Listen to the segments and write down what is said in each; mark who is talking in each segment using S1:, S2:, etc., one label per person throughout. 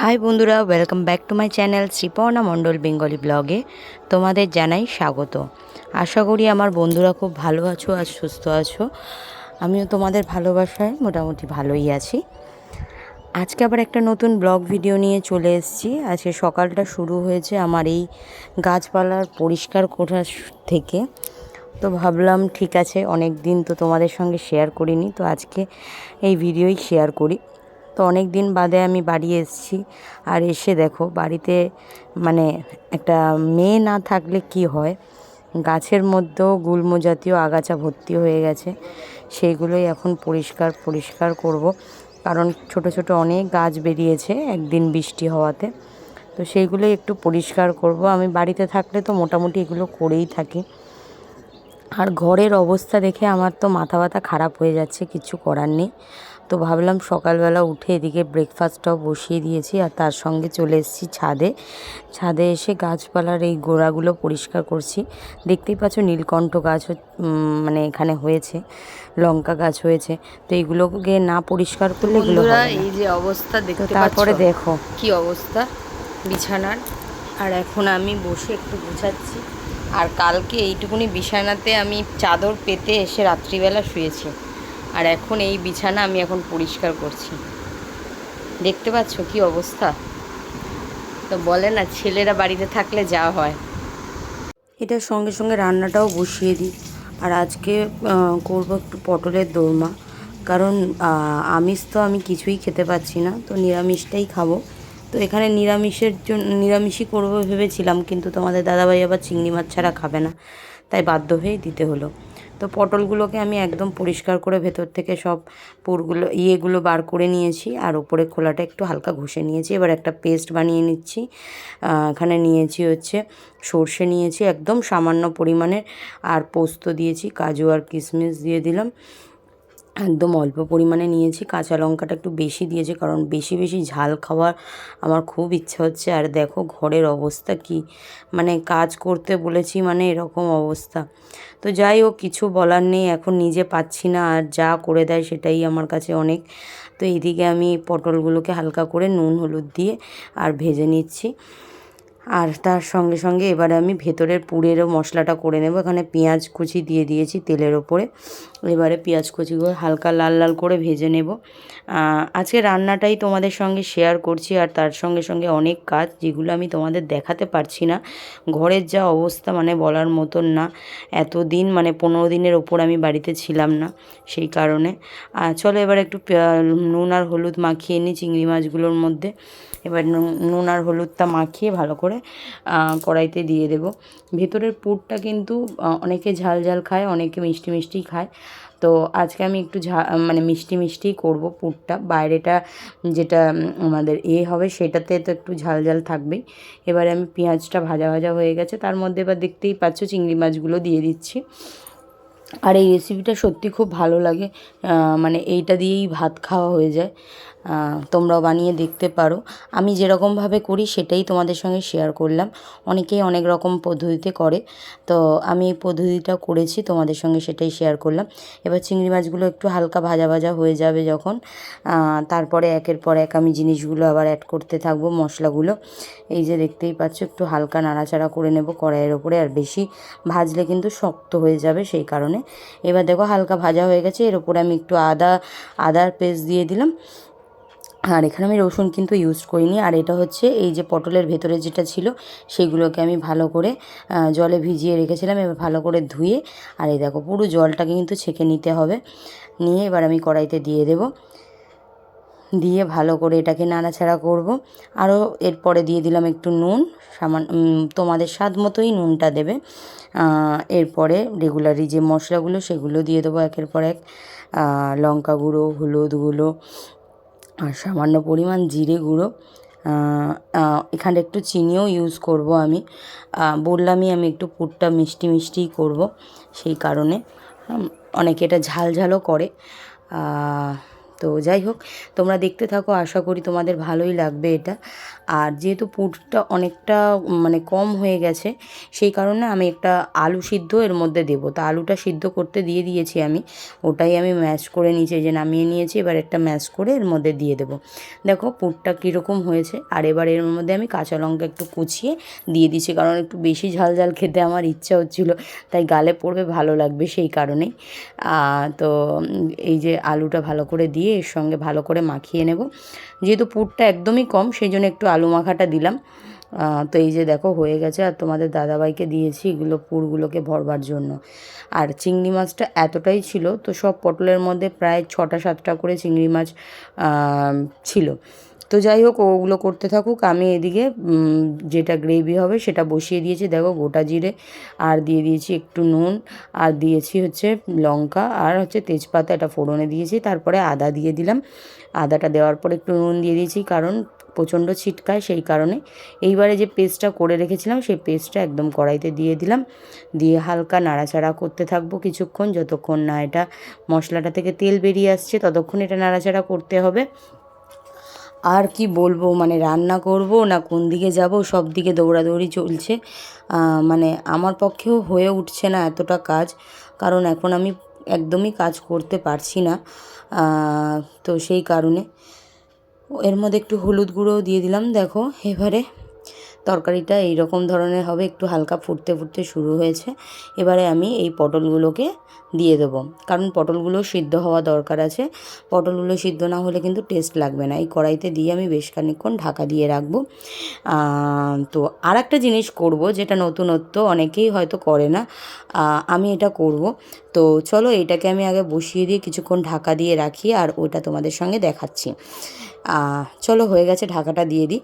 S1: High বন্ধুরা welcome back to my channel Sriparna Mondal Bengali ব্লগে তোমাদের জানাই স্বাগত। আশা করি আমার বন্ধুরা খুব ভালো আছো আর সুস্থ আছো। আমিও তোমাদের ভালোবাসায় মোটামুটি ভালোই আছি। আজকে আবার একটা নতুন ব্লগ ভিডিও নিয়ে চলে এসেছি। আজকে সকালটা শুরু হয়েছে আমার এই গাছপালার পরিষ্কার করা থেকে। তো ভাবলাম, ঠিক আছে অনেক দিন তো তোমাদের সঙ্গে শেয়ার করিনি। তো আজকে এই ভিডিওই শেয়ার করি। তো অনেক দিন বাদে আমি বাড়ি এসেছি। আর এসে দেখো, বাড়িতে মানে একটা মেয়ে না থাকলে কি হয়? গাছের মধ্যেও গুল্ম জাতীয় আগাছা ভর্তি হয়ে গেছে। সেইগুলোই এখন পরিষ্কার পরিষ্কার করব। কারণ ছোট ছোট অনেক গাছ বেরিয়েছে একদিন বৃষ্টি হওয়াতে। তো সেইগুলোই একটু পরিষ্কার করব। আমি বাড়িতে থাকলে তো মোটামুটি এগুলো করেই থাকি। আর ঘরের অবস্থা দেখে আমার তো মাথা ব্যথা খারাপ হয়ে যাচ্ছে, কিছু করার নেই। তো ভাবলাম সকালবেলা উঠে এদিকে ব্রেকফাস্টটাও বসিয়ে দিয়েছি আর তার সঙ্গে চলে এসেছি ছাদে। ছাদে এসে গাছপালার এই গোড়াগুলো পরিষ্কার করছি। দেখতেই পাচ্ছ নীলকণ্ঠ গাছ মানে এখানে হয়েছে লঙ্কা গাছ হয়েছে। তো এইগুলোকে না পরিষ্কার করলে এগুলো।
S2: এই যে অবস্থা
S1: তো
S2: দেখতে
S1: তারপরে দেখো।
S2: কি অবস্থা? বিছানার। আর এখন আমি বসে একটু গুছাচ্ছি। আর কালকে এইটুকুনি বিছানাতে আমি চাদর পেতে এসে রাত্রিবেলা শুয়েছি। আর এখন এই বিছানা আমি এখন পরিষ্কার করছি। দেখতে পাচ্ছ কি অবস্থা? তো বলে না, ছেলেরা বাড়িতে থাকলে যা হয়।
S1: এটার সঙ্গে সঙ্গে রান্নাটাও বসিয়ে দিই। আর আজকে করব একটু পটলের দোরমা। কারণ আমিষ তো আমি কিছুই খেতে পাচ্ছি না, তো নিরামিষটাই খাব। তো এখানে নিরামিষের জন্য, নিরামিষই করব ভেবেছিলাম, কিন্তু তোমাদের দাদাভাই আবার চিংড়ি মাছ ছাড়া খাবে না। তাই বাধ্য হয়েই দিতে হলো। তো পটলগুলোকে আমি একদম পরিষ্কার করে ভেতর থেকে সব পুরগুলো, ইয়েগুলো বার করে নিয়েছি আর ওপরে খোলাটা একটু হালকা ঘষে নিয়েছি। এবার একটা পেস্ট বানিয়ে নিচ্ছি। এখানে নিয়েছি হচ্ছে সর্ষে নিয়েছি, একদম সামান্য পরিমাণের। আর পোস্ত দিয়েছি, কাজু আর কিশমিশ দিয়ে দিলাম। একদম অল্প পরিমাণে নিয়েছি। কাঁচা লঙ্কাটা একটু বেশি দিয়েছি কারণ বেশি বেশি ঝাল খাওয়ার আমার খুব ইচ্ছা হচ্ছে। আর দেখো ঘরের অবস্থা কি মানে কাজ করতে বলেছি মানে এরকম অবস্থা। তো যাই হোক, কিছু বলার নেই, এখন নিজে পাচ্ছি না, আর যা করে দেয় সেটাই আমার কাছে অনেক। তো এইদিকে আমি পটলগুলোকে হালকা করে নুন, হলুদ দিয়ে আর ভেজে নিচ্ছি। আর তার সঙ্গে সঙ্গে এবারে আমি ভেতরের পুরেরও মশলাটা করে নেব। এখানে পেঁয়াজ কুচি দিয়ে দিয়েছি তেলের ওপরে। এবারে পেঁয়াজ কুচিগুলো হালকা লাল লাল করে ভেজে নেব। আজকে রান্নাটাই তোমাদের সঙ্গে শেয়ার করছি আর তার সঙ্গে সঙ্গে অনেক কাজ যেগুলো আমি তোমাদের দেখাতে পারছি না। ঘরের যা অবস্থা মানে বলার মতন না। এত দিন মানে পনেরো দিনের ওপর আমি বাড়িতে ছিলাম না সেই কারণে। চলো এবার একটু নুন আর হলুদ মাখিয়ে নিই চিংড়ি মাছগুলোর মধ্যে। এবার নুন আর হলুদটা মাখিয়ে ভালো করে কড়াইতে দিয়ে দেব। ভেতরের পুরটা কিন্তু অনেকে ঝাল ঝাল খায়, অনেকে মিষ্টি মিষ্টি খায়। তো আজকে আমি একটু ঝা মানে মিষ্টি মিষ্টি করব পুরটা। বাইরেটা যেটা আমাদের এ হবে সেটাতে তো একটু ঝাল ঝাল থাকবেই। এবারে আমি পেঁয়াজটা ভাজা ভাজা হয়ে গেছে। তার মধ্যে এবার দেখতেই পাচ্ছ চিংড়ি মাছগুলো দিয়ে দিচ্ছি। আর এই রেসিপিটা সত্যি খুব ভালো লাগে। মানে এইটা দিয়েই ভাত খাওয়া হয়ে যায়। তোমরাও বানিয়ে দেখতে পারো। আমি যেরকমভাবে করি সেটাই তোমাদের সঙ্গে শেয়ার করলাম। অনেকেই অনেক রকম পদ্ধতিতে করে। তো আমি এই পদ্ধতিটা করেছি, তোমাদের সঙ্গে সেটাই শেয়ার করলাম। এবার চিংড়ি মাছগুলো একটু হালকা ভাজা ভাজা হয়ে যাবে যখন। তারপরে একের পর এক আমি জিনিসগুলো আবার অ্যাড করতে থাকব, মশলাগুলো। এই যে দেখতেই পাচ্ছ, একটু হালকা নাড়াচাড়া করে নেব কড়াইয়ের ওপরে। আর বেশি ভাজলে কিন্তু শক্ত হয়ে যাবে সেই কারণে। এবার দেখো হালকা ভাজা হয়ে গেছে। এর ওপরে আমি একটু আদা, আদার পেস্ট দিয়ে দিলাম। আর এখানে আমি রসুন কিন্তু ইউজ করিনি। আর এটা হচ্ছে এই যে পটলের ভেতরে যেটা ছিল সেগুলোকে আমি ভালো করে জলে ভিজিয়ে রেখেছিলাম এবার ভালো করে ধুয়ে আর এই দেখো পুরো জলটাকে কিন্তু ছেঁকে নিতে হবে। নিয়ে এবার আমি কড়াইতে দিয়ে দেবো। দিয়ে ভালো করে এটাকে নাড়াচাড়া করব। আরও এরপরে দিয়ে দিলাম একটু নুন সামান্য উম, তোমাদের স্বাদ মতোই নুনটা দেবে। এরপরে রেগুলারি যে মশলাগুলো সেগুলো দিয়ে দেবো একের পর এক। লঙ্কা গুঁড়ো হলুদ গুঁড়ো আর সামান্য পরিমাণ জিরে গুঁড়ো এখানে একটু চিনিও ইউজ করব আমি। বললামই আমি একটু পুরটা মিষ্টি মিষ্টিই করব, সেই কারণে। অনেকে এটা ঝাল ঝালও করে। তো যাই হোক, তোমরা দেখতে থাকো, আশা করি তোমাদের ভালোই লাগবে এটা। আর যেহেতু পুরটা অনেকটা মানে কম হয়ে গেছে, সেই কারণে আমি একটা আলু সিদ্ধ এর মধ্যে দেবো। তো আলুটা সিদ্ধ করতে দিয়ে দিয়েছি আমি, ওটাই আমি ম্যাশ করে নিচে যে নামিয়ে নিয়েছি, এবার একটা ম্যাশ করে এর মধ্যে দিয়ে দেবো। দেখো পুরটা কীরকম হয়েছে, আর এবার এর মধ্যে আমি কাঁচা লঙ্কা একটু কুচিয়ে দিয়ে দিচ্ছি কারণ একটু বেশি ঝাল ঝাল খেতে আমার ইচ্ছা হচ্ছিল, তাই গালে পড়বে ভালো লাগবে সেই কারণেই। তো এই যে আলুটা ভালো করে দিয়ে এর সঙ্গে ভালো করে মাখিয়ে নেব। যেহেতু পুরটা একদমই কম, সেই জন্য একটু আলু মাখাটা দিলাম। তো এই যে দেখো, হয়ে গেছে। আর তোমাদের দাদাভাইকে দিয়েছি এগুলো পুরগুলোকে ভরবার জন্য। আর চিংড়ি মাছটা এতটাই ছিল, তো সব পটলের মধ্যে প্রায় ছটা সাতটা করে চিংড়ি মাছ ছিল। তো যাই হোক, ওগুলো করতে থাকুক। আমি এদিকে যেটা গ্রেভি হবে সেটা বসিয়ে দিয়েছি। দেখো, গোটা জিরে আর দিয়ে দিয়েছি একটু নুন। আর দিয়েছি হচ্ছে লঙ্কা আর হচ্ছে তেজপাতা, এটা ফোড়নে দিয়েছি। তারপরে আদা দিয়ে দিলাম। আদাটা দেওয়ার পর একটু নুন দিয়ে দিয়েছি, কারণ প্রচণ্ড ছিটকায় সেই কারণে। এইবারে যে পেস্টটা করে রেখেছিলাম, সেই পেস্টটা একদম কড়াইতে দিয়ে দিলাম। দিয়ে হালকা নাড়াচাড়া করতে থাকব কিছুক্ষণ, যতক্ষণ না এটা মশলাটা থেকে তেল বেরিয়ে আসছে, ততক্ষণ এটা নাড়াচাড়া করতে হবে। আর কি বলব? মানে রান্না করব না কোন দিকে যাব? সব দিকে দৌড়াদৌড়ি চলছে। মানে আমার পক্ষেও হয়ে উঠছে না এতটা কাজ। কারণ এখন আমি একদমই কাজ করতে পারছি না। তো সেই কারণে। এর মধ্যে একটু হলুদ গুঁড়োও দিয়ে দিলাম, দেখো, এবারে। তরকারিটা এই রকম ধরনের হবে, একটু হালকা ফুটতে ফুটতে শুরু হয়েছে। এবারে আমি এই পটলগুলোকে দিয়ে দেবো। কারণ পটলগুলো সিদ্ধ হওয়া দরকার আছে। পটলগুলো সিদ্ধ না হলে কিন্তু টেস্ট লাগবে না। এই কড়াইতে দিয়ে আমি বেশ খানিকক্ষণ ঢাকা দিয়ে রাখব। তো আর একটা জিনিস করব যেটা নতুনত্ব অনেকেই হয়তো করে না। আমি এটা করব। তো চলো এটাকে আমি আগে বসিয়ে দিয়ে কিছুক্ষণ ঢাকা দিয়ে রাখি আর ওটা তোমাদের সঙ্গে দেখাচ্ছি। চলো হয়ে গেছে, ঢাকাটা দিয়ে দিই।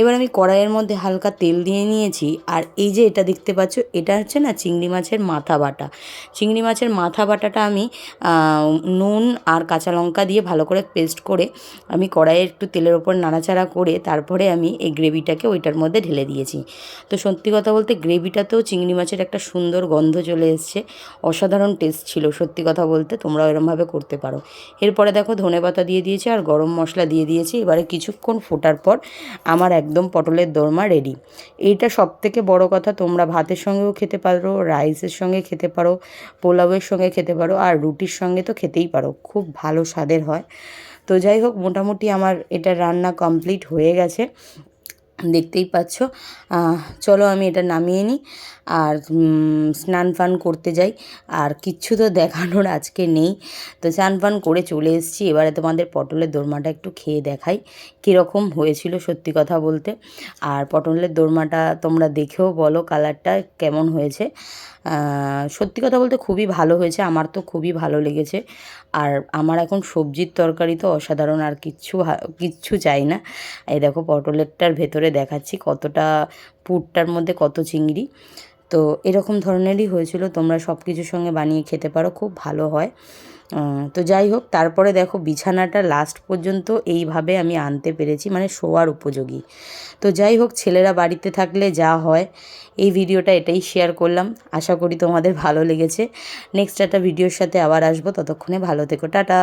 S1: এবার আমি কড়াইয়ের মধ্যে হালকা তেল দিয়ে নিয়েছি। আর এই যে এটা দেখতে পাচ্ছ, এটা হচ্ছে না চিংড়ি মাছের মাথা বাটা। চিংড়ি মাছের মাথা বাটাটা আমি নুন আর কাঁচা লঙ্কা দিয়ে ভালো করে পেস্ট করে আমি কড়াইয়ে একটু তেলের ওপর নাড়াচাড়া করে তারপরে আমি এই গ্রেভিটাকে ওইটার মধ্যে ঢেলে দিয়েছি। তো সত্যি কথা বলতে গ্রেভিটাতেও চিংড়ি মাছের একটা সুন্দর গন্ধ চলে এসছে। অসাধারণ টেস্ট ছিল, সত্যি কথা বলতে তোমরাও এরমভাবে করতে পারো। এরপরে দেখো ধনে পাতা দিয়ে দিয়েছি আর গরম মশলা দিয়ে দিয়ে দিয়েছি, এবারে কিছুক্ষণ ফোটার পর আমার একদম পটলের দরমা রেডি এইটা সব থেকে বড় কথা, তোমরা ভাতের সঙ্গেও খেতে পারো রাইসের সঙ্গে খেতে পারো, পোলাওয়ের সঙ্গে খেতে পারো, আর রুটির সঙ্গে তো খেতেই পারো, খুব ভালো স্বাদের হয়। তো যাই হোক, মোটামুটি আমার এটা রান্না কমপ্লিট হয়ে গেছে। দেখতেই পাচ্ছ। চলো আমি এটা নামিয়ে নিই আর স্নান ফান করতে যাই। আর কিচ্ছু তো দেখানোর আজকে নেই। তো স্নান ফান করে চলে এসেছি। এবারে তোমাদের পটলের দোরমাটা একটু খেয়ে দেখাই কীরকম হয়েছিল সত্যি কথা বলতে। আর পটলের দোরমাটা তোমরা দেখেও বলো কালারটা কেমন হয়েছে। সত্যি কথা বলতে খুবই ভালো হয়েছে। আমার তো খুবই ভালো লেগেছে। আর আমার এখন সবজির তরকারি তো অসাধারণ। আর কিচ্ছু কিচ্ছু চাই না। এই দেখো পটলেরটার ভেতরে দেখাচ্ছি কতটা পুরটার মধ্যে কত চিংড়ি। তো এরকম ধরনেরই হয়েছিল, তোমরা সব কিছুর সঙ্গে বানিয়ে খেতে পারো, খুব ভালো হয়। তো যাই হোক, তারপরে দেখো বিছানাটা লাস্ট পর্যন্ত এইভাবে আমি আনতে পেরেছি মানে শোয়ার উপযোগী। তো যাই হোক, ছেলেরা বাড়িতে থাকলে যা হয়, এই ভিডিওটা এটাই শেয়ার করলাম। আশা করি তোমাদের ভালো লেগেছে। নেক্সট একটা ভিডিওর সাথে আবার আসব, ততক্ষণে ভালো থেকো, টাটা!